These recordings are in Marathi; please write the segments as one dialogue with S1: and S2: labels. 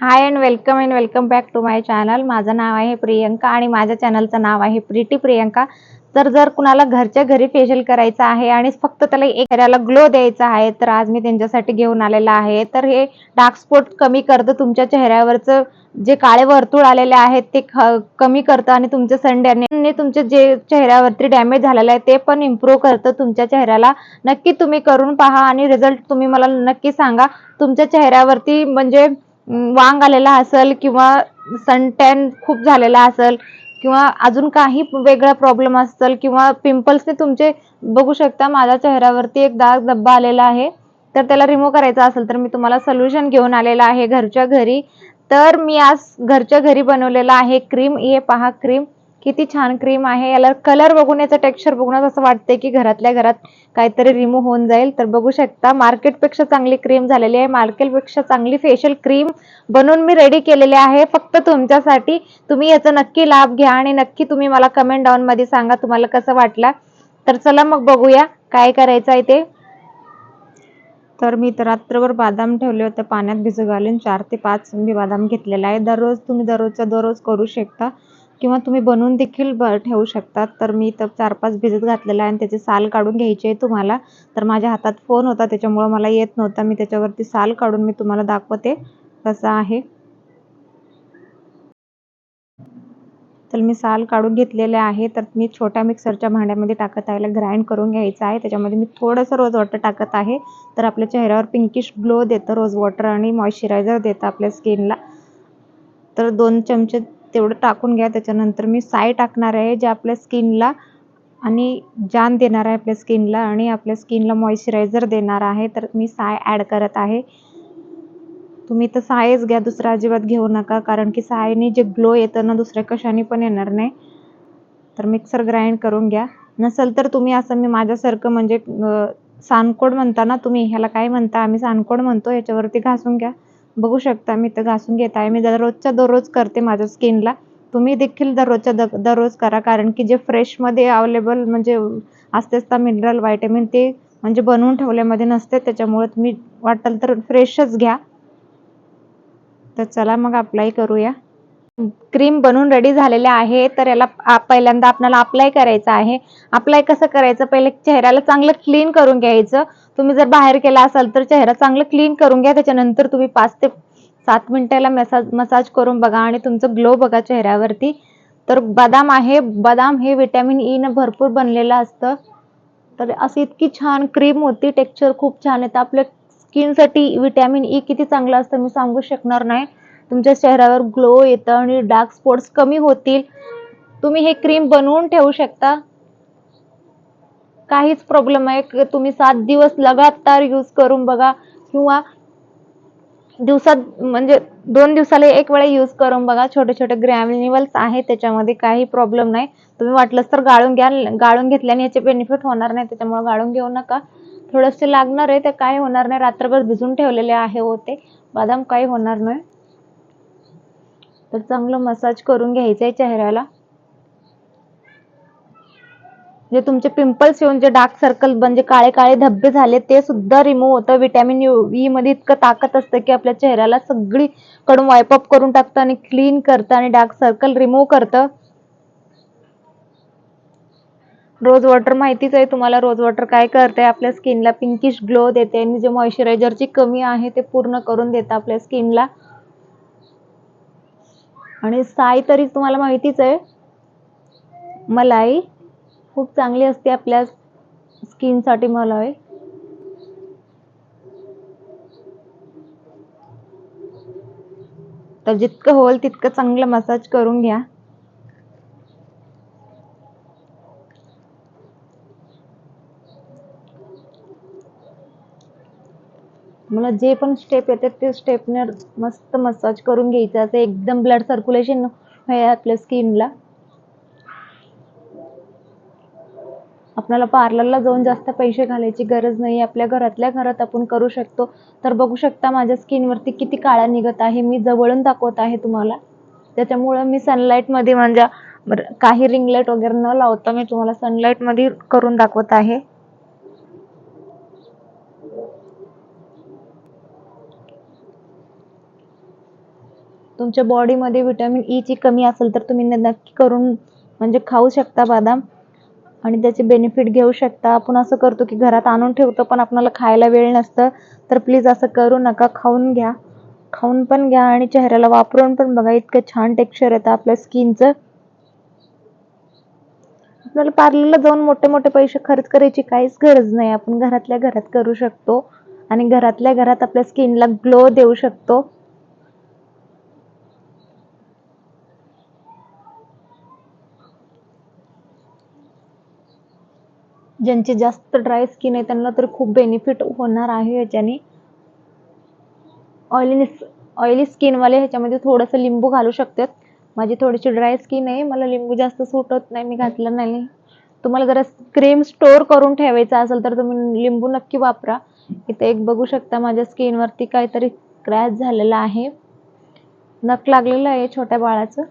S1: Hi and welcome and welcome back to my channel माझं नाव आहे प्रियंका आणि माझ्या चॅनलचं नाव आहे प्रिटी प्रियंका. तर जर कुणाला घरच्या घरी फेशियल करायचं आहे आणि फक्त त्याला एक चेहऱ्याला ग्लो द्यायचा आहे तर आज मी त्यांच्यासाठी घेऊन आलेला आहे. तर हे डार्क स्पॉट कमी करतं तुमच्या चेहऱ्यावरचं जे काळे वर्तुळ आलेले आहेत ते ख- कमी करतं आणि तुमच्या संड्याने तुमचे जे चेहऱ्यावरती डॅमेज झालेलं आहे ते पण इम्प्रूव्ह करतं तुमच्या चेहऱ्याला. नक्की तुम्ही करून पहा आणि रिझल्ट तुम्ही मला नक्की सांगा. तुमच्या चेहऱ्यावरती म्हणजे वांग आलेला असेल किंवा सनटॅन खूप झालेला असेल किंवा अजून काही वेगळा प्रॉब्लेम असेल किंवा पिंपल्सने तुमचे बघू शकता माझ्या चेहऱ्यावरती एक दाग धब्बा आलेला आहे. तर त्याला रिमूव्ह करायचा असेल तर मी तुम्हाला सोल्युशन घेऊन आलेला आहे घरच्या घरी. तर मी आज घरच्या घरी बनवलेला आहे क्रीम हे पहा क्रीम किती छान क्रीम आहे. याला कलर बघून याचं टेक्स्चर बघूनच असं वाटतंय की घरातल्या घरात काहीतरी रिमूव्ह होऊन जाईल. तर बघू शकता मार्केटपेक्षा चांगली क्रीम झालेली आहे. मार्केटपेक्षा चांगली फेशियल क्रीम बनवून मी रेडी केलेली आहे. फक्त तुमच्यासाठी तुम्ही याचा नक्की लाभ घ्या आणि नक्की तुम्ही मला कमेंट डाऊनमध्ये सांगा तुम्हाला कसं वाटलं. तर चला मग बघूया काय करायचं आहे ते. तर मी तर रात्रभर बदाम ठेवले होते. पाण्यात भिजू घालून चार ते पाच मी बदाम घेतलेला आहे. दररोज तुम्ही दररोजच्या दररोज करू शकता. किंवा तुम्ही बनवून देखील ब ठेवू शकतात. तर मी तर चार पाच भिजत घातलेला आहे आणि त्याचे साल काढून घ्यायचे आहे तुम्हाला. तर माझ्या हातात फोन होता त्याच्यामुळं मला येत नव्हता. मी त्याच्यावरती साल काढून मी तुम्हाला दाखवते कसा आहे. तर मी साल काढून घेतलेले आहे. तर मी छोट्या मिक्सरच्या भांड्यामध्ये टाकत आहे. ग्राइंड करून घ्यायचं आहे. त्याच्यामध्ये मी थोडंसं रोज वॉटर टाकत आहे. तर आपल्या चेहऱ्यावर पिंकिश ग्लो देतं रोज वॉटर आणि मॉइश्चरायझर देतं आपल्या स्किनला तर दोन चमचे तेवढं टाकून घ्या. त्याच्यानंतर मी साय टाकणार आहे जे आपल्या स्किनला आणि जान देणार आहे आपल्या स्किनला आणि आपल्या स्किनला मॉइश्चरायझर देणार आहे. तर मी साय ॲड करत आहे. तुम्ही तर सायच घ्या दुसरा अजिबात घेऊ नका. कारण की सायने जे ग्लो येतं ना दुसऱ्या कशाने पण येणार नाही. तर मिक्सर ग्राइंड करून घ्या. नसेल तर तुम्ही असं मी माझ्यासारखं म्हणजे सानकोड म्हणता ना तुम्ही ह्याला काय म्हणता? आम्ही सानकोड म्हणतो याच्यावरती घासून घ्या. बघू शकता मी तर घासून घेत आहे. मी दररोजच्या दररोज करते माझ्या स्किनला. तुम्ही देखील दररोजच्या द दररोज करा कारण की जे फ्रेशमध्ये अवेलेबल म्हणजे असते असता मिनरल व्हायटमिन ते म्हणजे बनवून ठेवल्यामध्ये नसते. त्याच्यामुळे तुम्ही वाटेल तर फ्रेशच घ्या. तर चला मग अप्लाय करूया. क्रीम बनवून रेडी झालेले आहे तर याला पहिल्यांदा आपल्याला अप्लाय करायचं आहे. अप्लाय कसं करायचं? पहिले चेहऱ्याला चांगलं क्लीन करून घ्यायचं. तुम्ही जर बाहेर केला असाल तर चेहरा चांगलं क्लीन करून घ्या. त्याच्यानंतर तुम्ही पाच ते सात मिनिटाला मसाज मसाज करून बघा आणि तुमचं ग्लो बघा चेहऱ्यावरती. तर बदाम आहे. बदाम हे विटॅमिन ई e न भरपूर बनलेलं असतं. तर अशी इतकी छान क्रीम होती. टेक्स्चर खूप छान येतं. आपल्या स्किनसाठी विटॅमिन ई किती चांगलं असतं मी सांगू शकणार नाही. तुमच्या चेहऱ्यावर ग्लो येतं आणि डार्क स्पॉट्स कमी होतील. तुम्ही हे क्रीम बनवून ठेवू शकता. काहीच प्रॉब्लेम आहे तुम्ही सात दिवस लगातार यूज करून बघा. किंवा दिवसात म्हणजे दोन दिवसाला एक वेळा यूज करून बघा. छोटे छोटे ग्रॅन्युअल्स आहेत त्याच्यामध्ये काही प्रॉब्लेम नाही. तुम्ही वाटलंच तर गाळून घ्या गाळून घेतल्याने याचे बेनिफिट होणार नाही. त्याच्यामुळे गाळून घेऊ नका. थोडंसं लागणार आहे ते काय होणार नाही. रात्रभर भिजून ठेवलेले आहे होते. बदाम काही होणार नाही. तर चांगलं मसाज करून घ्यायचं आहे चेहऱ्याला. जे तुमचे पिंपल्स येऊन जे डार्क सर्कल म्हणजे काळे काळे धब्बे झाले ते सुद्धा रिमूव्ह होतं. विटॅमिन ई e मध्ये इतकं ताकद असतं की आपल्या चेहऱ्याला सगळी कडून अप करून टाकतं आणि क्लीन करतं आणि डार्क सर्कल रिमूव्ह करतं. रोज वॉटर माहितीच आहे तुम्हाला रोज वॉटर काय करते आपल्या स्किनला पिंकिश ग्लो देते आणि जे मॉइश्चरायझरची कमी आहे ते पूर्ण करून देतं आपल्या स्किनला आणि साय तरी तुम्हाला माहितीच आहे मलाई खूप चांगली असते आपल्या स्किनसाठी मलाई. तर जितकं होईल तितकं चांगलं मसाज करून घ्या. मला जे पण स्टेप येतात ते स्टेपने मस्त मसाज करून घ्यायचं. असं एकदम ब्लड सर्क्युलेशन आहे आपल्या स्किनला आपल्याला पार्लरला जाऊन जास्त पैसे घालायची गरज नाही. आपल्या घरातल्या घरात आपण करू शकतो. तर बघू शकता माझ्या स्किनवरती किती काळा निघत आहे. मी जवळून दाखवत आहे तुम्हाला. त्याच्यामुळं मी सनलाईटमध्ये म्हणजे बरं, काही रिंगलाईट वगैरे न लावता मी तुम्हाला सनलाईटमध्ये करून दाखवत आहे. तुमच्या बॉडीमध्ये विटॅमिन ई e ची कमी असेल तर तुम्ही नक्की करून म्हणजे खाऊ शकता बदाम. आणि त्याचे बेनिफिट घेऊ शकता. आपण असं करतो की घरात आणून ठेवतो पण आपल्याला खायला वेळ नसतं. तर प्लीज असं करू नका. खाऊन घ्या. खाऊन पण घ्या आणि चेहऱ्याला वापरून पण बघा. इतकं छान टेक्स्चर येतं आपल्या स्किनचं आपल्याला पार्लरला जाऊन मोठे मोठे पैसे खर्च करायची काहीच गरज नाही. आपण घरातल्या घरात करू शकतो. आणि घरातल्या घरात आपल्या स्किनला ग्लो देऊ शकतो. ज्यांची जास्त ड्राय स्किन आहे त्यांना तर खूप बेनिफिट होणार आहे याच्याने ऑइली ऑइली स्किनवाले ह्याच्यामध्ये थोडंसं लिंबू घालू शकतात. माझी थोडीशी ड्राय स्किन आहे मला लिंबू जास्त सूट होत नाही मी घातलं नाही. तुम्हाला जरा क्रीम स्टोअर करून ठेवायचा असेल तर तुम्ही लिंबू नक्की वापरा. इथे एक बघू शकता माझ्या स्किनवरती काहीतरी क्रॅच झालेला आहे. नख लागलेलं आहे छोट्या बाळाचं.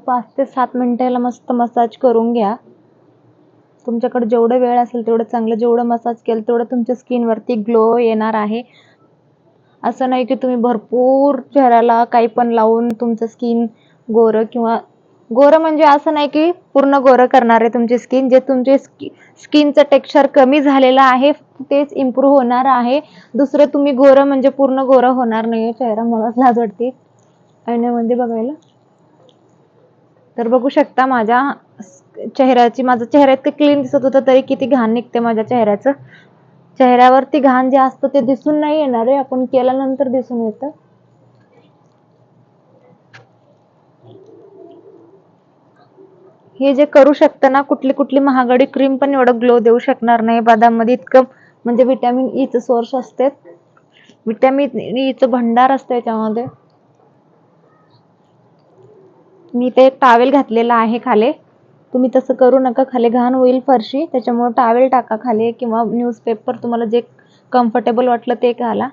S1: पाच ते सात मिनिटाला मस्त मसाज करून घ्या. तुमच्याकडे जेवढं वेळ असेल तेवढं चांगलं जेवढं मसाज केलं तेवढं तुमच्या स्किनवरती ग्लो येणार आहे. असं नाही की तुम्ही भरपूर चेहऱ्याला काही पण लावून तुमचं स्किन गोरं किंवा गोरं म्हणजे असं नाही की पूर्ण गोरं करणार आहे तुमची स्किन जे तुमचे स्किनचं टेक्स्चर कमी झालेलं आहे तेच इम्प्रूव्ह होणार आहे. दुसरं तुम्ही गोरं म्हणजे पूर्ण गोरं होणार नाही चेहरा मला लाज वाटते आयण्यामध्ये बघायला तर बघू शकता माझ्या चेहऱ्याची माझं चेहरा इतकं क्लीन दिसत होतं तरी किती घाण निघते माझ्या चेहऱ्याचं. चेहऱ्यावरती घाण जे असतं ते दिसून नाही येणार आहे. आपण केल्यानंतर दिसून येतं. हे जे करू शकतं ना कुठली कुठली महागडी क्रीम पण एवढं ग्लो देऊ शकणार नाही. बदाममध्ये इतकं म्हणजे विटॅमिन ईचं सोर्स असते. विटॅमिन ईचं e भंडार असतं याच्यामध्ये. मी ते एक टावेल घातलेला आहे खाली. तुम्ही तसं करू नका खाली घाण होईल फरशी. त्याच्यामुळे टावेल टाका खाली किंवा न्यूजपेपर तुम्हाला जे कम्फर्टेबल वाटलं ते घाला.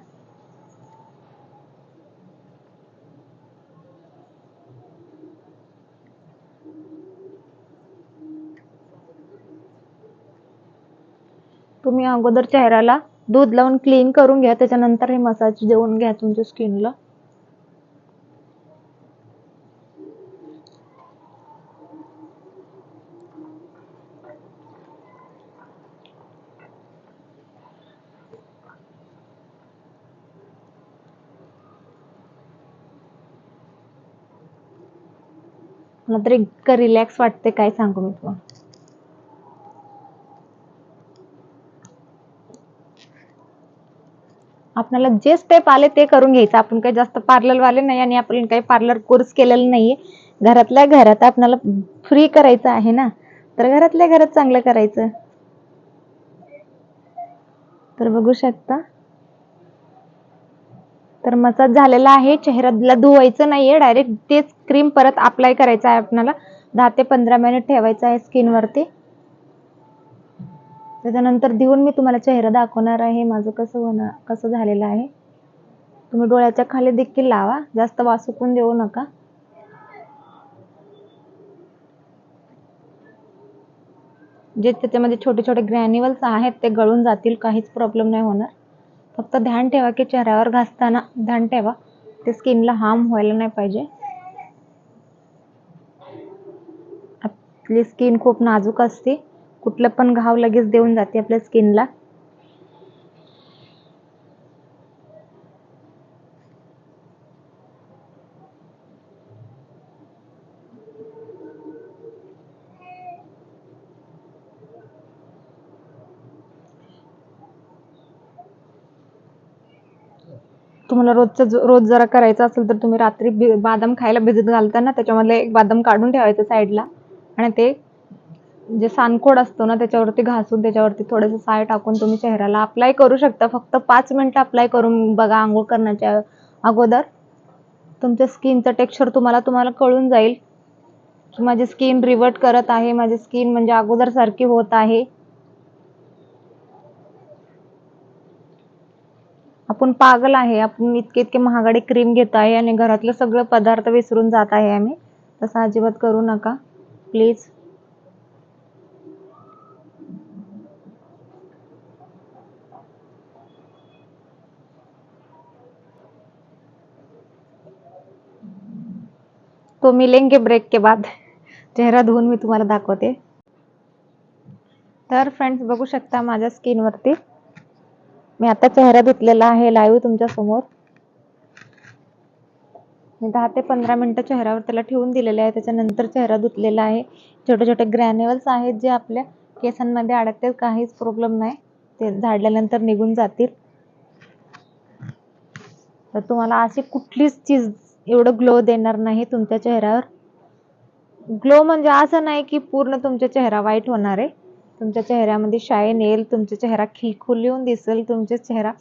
S1: तुम्ही अगोदर चेहऱ्याला दूध लावून क्लीन करून घ्या. त्याच्यानंतर हे मसाज देऊन घ्या तुमच्या स्किनला मात्र इतकं रिलॅक्स वाटते काय सांगू मी तुला. आपल्याला जे स्टेप आले ते करून घ्यायचं. आपण काही जास्त पार्लर वाले नाही आणि आपण काही पार्लर कोर्स केलेला नाहीये. घरातल्या घरात आपल्याला फ्री करायचं आहे ना? तर घरातल्या घरात चांगलं करायचं. तर बघू शकता. तर मसाज झालेला आहे. चेहऱ्याला धुवायचं नाहीये. डायरेक्ट तेच क्रीम परत अप्लाय करायचं आहे आपल्याला दहा ते पंधरा मिनिट ठेवायचं आहे स्किनवरती त्याच्यानंतर देऊन मी तुम्हाला चेहरा दाखवणार आहे. माझं कसं होणार कसं झालेलं आहे. तुम्ही डोळ्याच्या खाली देखील लावा. जास्त वासुकून देऊ नका. जे त्याच्यामध्ये छोटे छोटे ग्रॅन्युअल्स आहेत ते गळून जातील. काहीच प्रॉब्लेम नाही होणार. फक्त ध्यान ठेवा की चेहऱ्यावर घासताना ध्यान ठेवा. ते स्किनला हार्म व्हायला नाही पाहिजे. आपली स्किन खूप नाजूक असते. कुठलं पण घाव लगेच देऊन जाते आपल्या स्किनला तुम्हाला रोजचं रोज जरा करायचं असेल तर तुम्ही रात्री बादाम खायला भिजत घालता ना त्याच्यामधलं एक बादाम काढून ठेवायचं साईडला. आणि ते जे सानकोड असतो ना त्याच्यावरती घासून त्याच्यावरती थोडंसं साय टाकून तुम्ही चेहऱ्याला अप्लाय करू शकता. फक्त पाच मिनटं अप्लाय करून बघा आंघोळ करण्याच्या अगोदर. तुमच्या स्किनचं टेक्स्चर तुम्हाला तुम्हाला कळून जाईल की माझी स्किन रिवर्ट करत आहे माझी स्किन म्हणजे अगोदरसारखी होत आहे. आपण पागल आहे आपण इतके इतके महागडे क्रीम घेत आहे आणि घरातलं सगळं पदार्थ विसरून जात आहे आम्ही. तसं अजिबात करू नका. प्लीज तो मिलेंगे ब्रेक के बाद. चेहरा धुवून मी तुम्हाला दाखवते. तर फ्रेंड्स बघू शकता माझ्या स्किनवरती मी आता चेहरा धुतलेला आहे लाईव्ह तुमच्यासमोर. मी दहा ते पंधरा मिनिटं चेहऱ्यावर त्याला ठेवून दिलेले आहे त्याच्यानंतर चेहरा धुतलेला आहे. छोटे छोटे ग्रॅन्युअल्स आहेत जे आपल्या केसांमध्ये अडकतील काहीच प्रॉब्लेम नाही. ते झाडल्यानंतर निघून जातील. तर तुम्हाला अशी कुठलीच चीज एवढं ग्लो देणार नाही तुमच्या चेहऱ्यावर. ग्लो म्हणजे असं नाही की पूर्ण तुमचा चेहरा वाईट होणार आहे. तुमच्या चेहऱ्यामध्ये शाईन येईल तुमचा चेहरा खिलखुलून दिसेल तुमचा चेहरा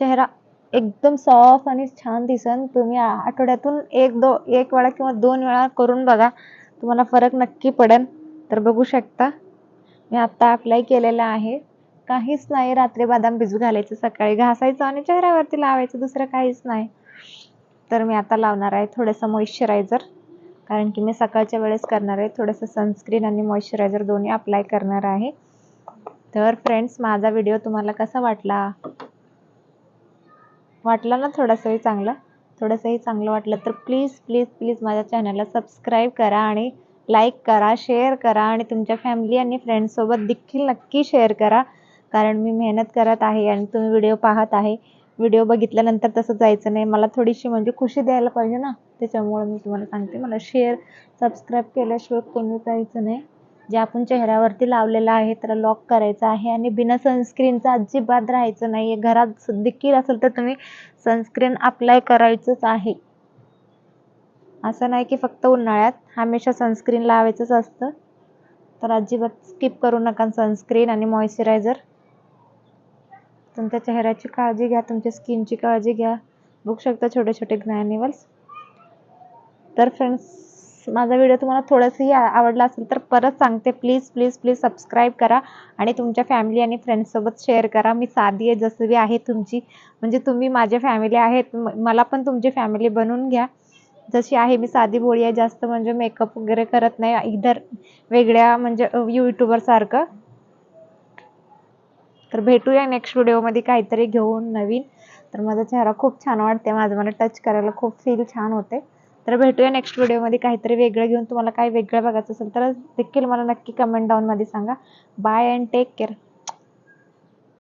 S1: चेहरा एकदम सॉफ्ट आणि छान दिसन तुम्ही आठवड्यातून एक दो एक वेळा किंवा दोन वेळा करून बघा. तुम्हाला फरक नक्की पडेल. तर बघू शकता. मी आत्ता अप्लाय केलेला आहे. काहीच नाही रात्री बदाम भिजू घालायचं सकाळी घासायचं आणि चेहऱ्यावरती लावायचं दुसरं काहीच नाही. तर मी आता लावणार आहे थोडंसं मॉइश्चरायझर कारण की मी सकाळच्या वेळेस करणार आहे. थोडंसं सनस्क्रीन आणि मॉइश्चरायझर दोन्ही अप्लाय करणार आहे. तर फ्रेंड्स माझा व्हिडिओ तुम्हाला कसा वाटला? वाटला ना थोडासाही चांगला? थोडंसंही चांगलं वाटलं तर प्लीज प्लीज प्लीज माझ्या चॅनलला सबस्क्राईब करा आणि लाईक करा शेअर करा आणि तुमच्या फॅमिली आणि फ्रेंड्ससोबत देखील नक्की शेअर करा. कारण मी मेहनत करत आहे आणि तुम्ही व्हिडिओ पाहत आहे. व्हिडिओ बघितल्यानंतर तसं जायचं नाही. मला थोडीशी म्हणजे खुशी द्यायला पाहिजे ना. त्याच्यामुळे मी तुम्हाला सांगते. मला शेअर सबस्क्राईब केल्याशिवाय कोणी जायचं नाही. जे आपण चेहऱ्यावरती लावलेलं आहे त्याला लॉक करायचं आहे आणि बिना सनस्क्रीनचं अजिबात राहायचं नाही आहे घरात देखील असेल तर तुम्ही सनस्क्रीन अप्लाय करायचंच आहे. असं नाही की फक्त उन्हाळ्यात हमेशा सनस्क्रीन लावायचंच असतं. तर अजिबात स्किप करू नका सनस्क्रीन आणि मॉइश्चरायझर तुमच्या चेहऱ्याची काळजी घ्या तुमच्या स्किनची काळजी घ्या. बघू शकता छोटे छोटे ग्रॅन्युअल्स तर फ्रेंड्स माझा व्हिडिओ तुम्हाला थोडंसंही आवडला असेल तर परत सांगते. प्लीज प्लीज प्लीज सबस्क्राईब करा आणि तुमच्या फॅमिली आणि फ्रेंड्ससोबत शेअर करा. मी साधी आहे जसं बी आहे तुमची. म्हणजे तुम्ही माझ्या फॅमिली आहेत मला पण तुमची फॅमिली बनवून घ्या. जशी आहे मी साधी बोळी आहे जास्त म्हणजे मेकअप वगैरे करत नाही. इधर वेगळ्या म्हणजे यूट्यूबरसारखं तर भेटूया नेक्स्ट व्हिडिओमध्ये काहीतरी घेऊन नवीन. तर माझा चेहरा खूप छान वाटते माझं मला टच करायला खूप फील छान होते तर भेटूया नेक्स्ट व्हिडिओमध्ये काहीतरी वेगळं घेऊन तुम्हाला काही वेगळं बघायचं असेल तर देखील मला नक्की कमेंट डाऊनमध्ये सांगा. Bye and take care